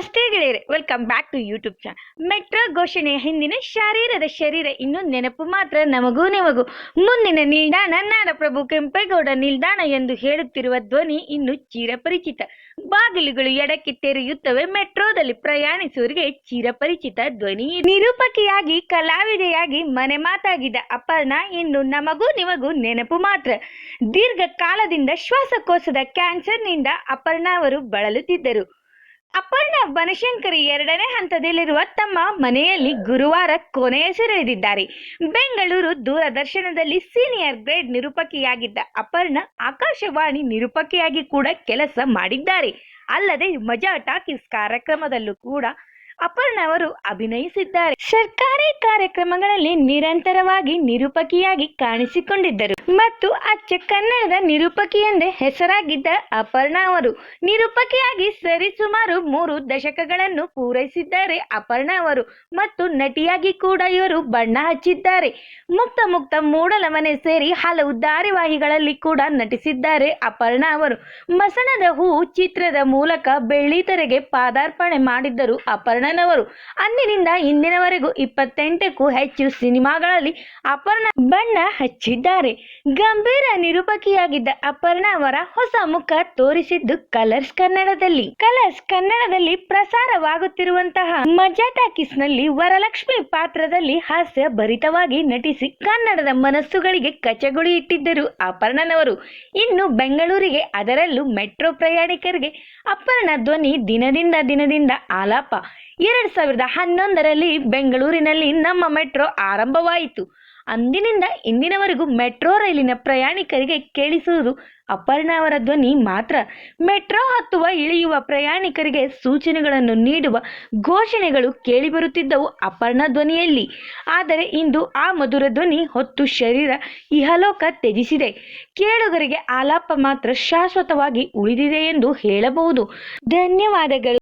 ನಮಸ್ತೆ ಗೆಳೆಯರೆ welcome back to YouTube channel metro ಘೋಷಣೆಯ ಹಿಂದಿನ ಶರೀರದ ಶರೀರ ಇನ್ನು ನೆನಪು ಮಾತ್ರ ನಮಗೂ ನಿಮಗೂ. ಮುಂದಿನ ನಿಲ್ದಾಣ ನಾಡಪ್ರಭು ಕೆಂಪೇಗೌಡ ನಿಲ್ದಾಣ ಎಂದು ಹೇಳುತ್ತಿರುವ ಧ್ವನಿ ಇನ್ನು ಚಿರಪರಿಚಿತ. ಬಾಗಿಲುಗಳು ಎಡಕ್ಕೆ ತೆರೆಯುತ್ತವೆ, ಮೆಟ್ರೋದಲ್ಲಿ ಪ್ರಯಾಣಿಸುವವರಿಗೆ ಚಿರಪರಿಚಿತ ಧ್ವನಿ. ನಿರೂಪಕಿಯಾಗಿ, ಕಲಾವಿದೆಯಾಗಿ ಮನೆ ಮಾತಾಗಿದ್ದ ಅಪರ್ಣ ಇನ್ನು ನಮಗೂ ನಿಮಗೂ ನೆನಪು ಮಾತ್ರ. ದೀರ್ಘಕಾಲದಿಂದ ಶ್ವಾಸಕೋಶದ ಕ್ಯಾನ್ಸರ್ನಿಂದ ಅಪರ್ಣ ಅವರು ಬಳಲುತ್ತಿದ್ದರು. ಅಪರ್ಣ ಬನಶಂಕರಿ ಎರಡನೇ ಹಂತದಲ್ಲಿರುವ ತಮ್ಮ ಮನೆಯಲ್ಲಿ ಗುರುವಾರ ಕೊನೆಯಸಿರೆದಿದ್ದಾರೆ ಬೆಂಗಳೂರು ದೂರದರ್ಶನದಲ್ಲಿ ಸೀನಿಯರ್ ಗ್ರೇಡ್ ನಿರೂಪಕಿಯಾಗಿದ್ದ ಅಪರ್ಣ ಆಕಾಶವಾಣಿ ನಿರೂಪಕಿಯಾಗಿ ಕೂಡ ಕೆಲಸ ಮಾಡಿದ್ದಾರೆ. ಅಲ್ಲದೆ ಮಜಾ ಟಾಕೀಸ್ ಕಾರ್ಯಕ್ರಮದಲ್ಲೂ ಕೂಡ ಅಪರ್ಣ ಅವರು ಅಭಿನಯಿಸಿದ್ದಾರೆ. ಸರ್ಕಾರಿ ಕಾರ್ಯಕ್ರಮಗಳಲ್ಲಿ ನಿರಂತರವಾಗಿ ನಿರೂಪಕಿಯಾಗಿ ಕಾಣಿಸಿಕೊಂಡಿದ್ದರು. ಮತ್ತು ಅಚ್ಚ ಕನ್ನಡದ ನಿರೂಪಕಿ ಎಂದೇ ಹೆಸರಾಗಿದ್ದ ಅಪರ್ಣ ಅವರು ನಿರೂಪಕಿಯಾಗಿ ಸರಿಸುಮಾರು ಮೂರು ದಶಕಗಳನ್ನು ಪೂರೈಸಿದ್ದಾರೆ ಅಪರ್ಣ ಅವರು. ಮತ್ತು ನಟಿಯಾಗಿ ಕೂಡ ಇವರು ಬಣ್ಣ ಹಚ್ಚಿದ್ದಾರೆ. ಮುಕ್ತ ಮುಕ್ತ ಮೂಡಲಮನೆ ಸೇರಿ ಹಲವು ಧಾರಾವಾಹಿಗಳಲ್ಲಿ ಕೂಡ ನಟಿಸಿದ್ದಾರೆ ಅಪರ್ಣ ಅವರು. ಮಸಣದ ಹೂ ಚಿತ್ರದ ಮೂಲಕ ಬೆಳ್ಳಿತೆರೆಗೆ ಪಾದಾರ್ಪಣೆ ಮಾಡಿದ್ದರು ಅಪರ್ಣನವರು ಅಂದಿನಿಂದ ಇಂದಿನವರೆಗೂ ಇಪ್ಪತ್ತೆಂಟಕ್ಕೂ ಹೆಚ್ಚು ಸಿನಿಮಾಗಳಲ್ಲಿ ಅಪರ್ಣ ಬಣ್ಣ ಹಚ್ಚಿದ್ದಾರೆ. ಗಂಭೀರ ನಿರೂಪಕಿಯಾಗಿದ್ದ ಅಪರ್ಣ ಅವರ ಹೊಸ ಮುಖ ತೋರಿಸಿದ್ದು ಕಲರ್ಸ್ ಕನ್ನಡದಲ್ಲಿ. ಕಲರ್ಸ್ ಕನ್ನಡದಲ್ಲಿ ಪ್ರಸಾರವಾಗುತ್ತಿರುವಂತಹ ಮಜಾ ಟಾಕೀಸ್ನಲ್ಲಿ ವರಲಕ್ಷ್ಮಿ ಪಾತ್ರದಲ್ಲಿ ಹಾಸ್ಯ ಭರಿತವಾಗಿ ನಟಿಸಿ ಕನ್ನಡದ ಮನಸ್ಸುಗಳಿಗೆ ಕಚಗುಳಿ ಇಟ್ಟಿದ್ದರು ಅಪರ್ಣನವರು. ಇನ್ನು ಬೆಂಗಳೂರಿಗೆ ಅದರಲ್ಲೂ ಮೆಟ್ರೋ ಪ್ರಯಾಣಿಕರಿಗೆ ಅಪರ್ಣ ಧ್ವನಿ ದಿನದಿಂದ ದಿನದಿಂದ ಆಲಾಪ. ಎರಡ್ ಸಾವಿರದ ಹನ್ನೊಂದರಲ್ಲಿ ಬೆಂಗಳೂರಿನಲ್ಲಿ ನಮ್ಮ ಮೆಟ್ರೋ ಆರಂಭವಾಯಿತು. ಅಂದಿನಿಂದ ಇಂದಿನವರೆಗೂ ಮೆಟ್ರೋ ರೈಲಿನ ಪ್ರಯಾಣಿಕರಿಗೆ ಕೇಳಿಸುವುದು ಅಪರ್ಣಾವರ ಧ್ವನಿ ಮಾತ್ರ. ಮೆಟ್ರೋ ಹತ್ತುವ, ಇಳಿಯುವ ಪ್ರಯಾಣಿಕರಿಗೆ ಸೂಚನೆಗಳನ್ನು ನೀಡುವ ಘೋಷಣೆಗಳು ಕೇಳಿಬರುತ್ತಿದ್ದವು ಅಪರ್ಣ ಧ್ವನಿಯಲ್ಲಿ. ಆದರೆ ಇಂದು ಆ ಮಧುರ ಧ್ವನಿ ಹೊತ್ತು ಶರೀರ ಇಹಲೋಕ ತ್ಯಜಿಸಿದೆ. ಕೇಳುಗರಿಗೆ ಆಲಾಪ ಮಾತ್ರ ಶಾಶ್ವತವಾಗಿ ಉಳಿದಿದೆ ಎಂದು ಹೇಳಬಹುದು. ಧನ್ಯವಾದಗಳು.